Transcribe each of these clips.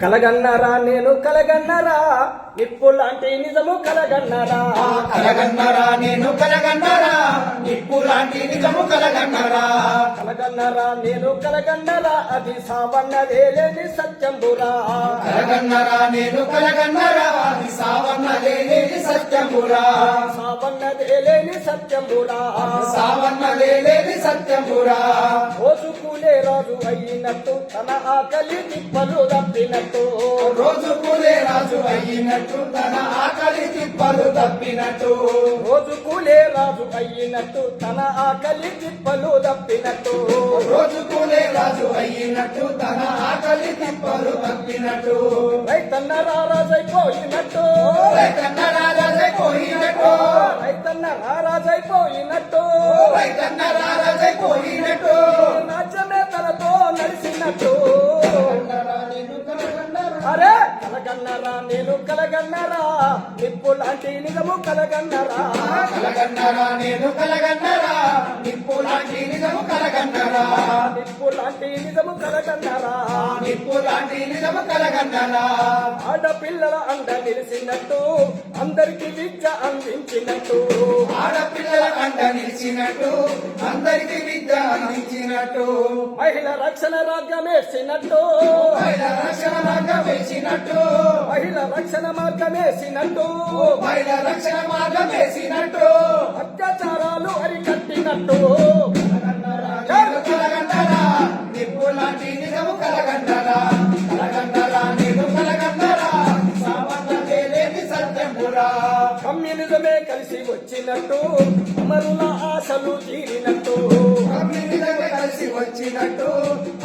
కలగన్నరా నేను కలగన్నరా? నిప్పు లాంటి నిజము కలగన్నరా? కలగన్నరా నేను కలగన్నరా? నిప్పు లాంటి నిజము కలగన్నరా? కలగన్నరా నేను కలగన్నరా? అది సావన్నదే లేని సత్యంబురా. కలగన్నరా నేను కలగన్నరా? అది సావన్న లేని సత్యమురా సావన్నదే లేని సత్యంబురా. సావన్న లేని సత్యమురా. రోజుకునే రాజు అయినట్టు తన ఆకలి తిప్పలు తప్పినట్టు. రోజు కూలే రాజు అయినట్టు తన ఆకలి తిప్పలు తప్పినట్టు. రోజు కూలే రాజు అయినట్టు తన ఆకలి తిప్పలు తప్పినట్టు. రోజు కూలే రాజు అయినట్టు తన ఆకలి తిప్పలు తప్పినట్టు. రైతన్న రారాజైపోయినట్టు రైతన్న రాజే పోయినట్టు రైతన్న రారాజైపోయినట్టు రైతన్న రాజే పోయినట్టు రాజ్యమే తనతో నడిచినట్టు. అరే కలగన్నరా నేను కలగన్నరా. నిప్పు లాంటి నిజము కలగన్నరా. కలగన్నరా నేను కలగన్నరా. నిప్పు లాంటి నిజము కలగన్నరా. నిప్పు లాంటి నిజము కలగన్నరా. నిప్పు లాంటి నిజము కలగన్నరా. ఆడపిల్లల అండ నిలిచినట్టు అందరికి విద్య అందించినట్టు. ఆడపిల్లల కంట నిలిచినట్టు అందరికి విద్య అందించినట్టు మహిళ రక్షణ రాజ్యమేసినట్టు మహిళ రక్షణ మార్గం వేసినట్టు. మహిళ రక్షణ మార్గమేసినట్టు మహిళ రక్షణ మార్గం వేసినట్టు. అత్యాచారాలు అరికట్టినట్టు. నిప్పు లాంటి నిజము కలగన్నరా కలగన్నరా నేను కలగన్నరా సామాన్య లేని సత్యమురా కమ్యూనిజమే కలిసి వచ్చినట్టు అమరుల ఆశలు తీరినట్టు. కమ్యూనిజమే కలిసి వచ్చినట్టు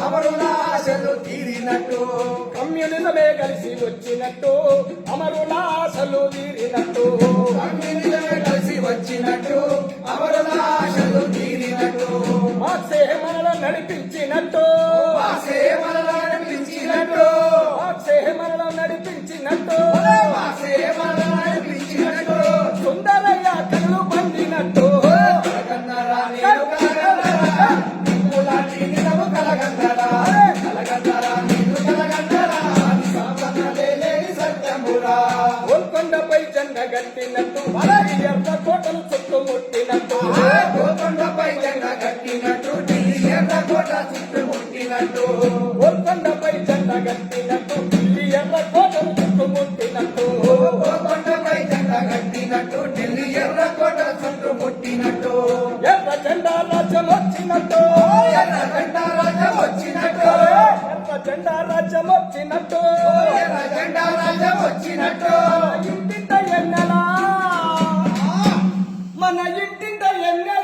అమరుల ఆశలు తీరినట్టు. కమ్యూనిజమే కలిసి వచ్చినట్టు అమరుల ఆశలు తీరినట్టు. కమ్యూనిజమే కలిసి వచ్చినట్టు అమరుల ఆశలు తీరినట్టు. మార్క్సే మనల నడిపించినట్టు. ఆశే మనలో గోల్కొండపై జెండ గట్టినట్టు ఎర్ర కోటలు చుట్టుముట్టినట్టు. గోకొండపై జెండా కట్టినట్టు ఢిల్లీ ఎర్రకోట చుట్టుముట్టినట్టు గోల్కొండపై జెండ గట్టినట్టు ఢిల్లీ ఎర్ర కోటలు చుట్టుముట్టినట్టు గోకొండపై జెండా ఢిల్లీ ఎర్రకోట చుట్టుముట్టినట్టు ఎర్ర జెండా రాజ్యం వచ్చినట్టు the name